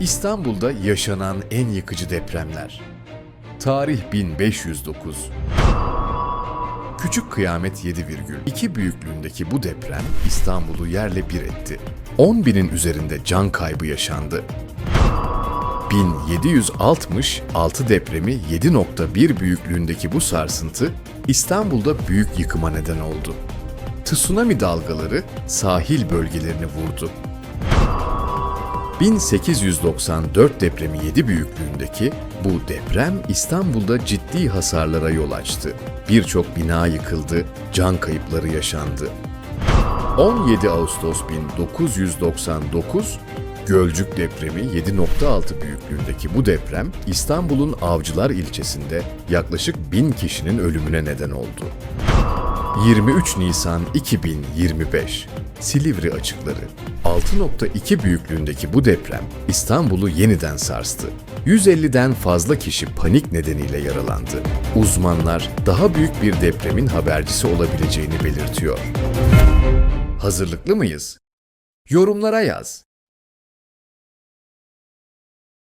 İstanbul'da yaşanan en yıkıcı depremler. Tarih 1509. Küçük Kıyamet 7,2 büyüklüğündeki bu deprem İstanbul'u yerle bir etti. 10 binin üzerinde can kaybı yaşandı. 1766 depremi 7.1 büyüklüğündeki bu sarsıntı İstanbul'da büyük yıkıma neden oldu. Tsunami dalgaları sahil bölgelerini vurdu. 1894 depremi 7 büyüklüğündeki bu deprem İstanbul'da ciddi hasarlara yol açtı. Birçok bina yıkıldı, can kayıpları yaşandı. 17 Ağustos 1999 Gölcük depremi 7.6 büyüklüğündeki bu deprem İstanbul'un Avcılar ilçesinde yaklaşık 1000 kişinin ölümüne neden oldu. 23 Nisan 2025 Silivri açıkları 6.2 büyüklüğündeki bu deprem İstanbul'u yeniden sarstı. 150'den fazla kişi panik nedeniyle yaralandı. Uzmanlar daha büyük bir depremin habercisi olabileceğini belirtiyor. Hazırlıklı mıyız? Yorumlara yaz.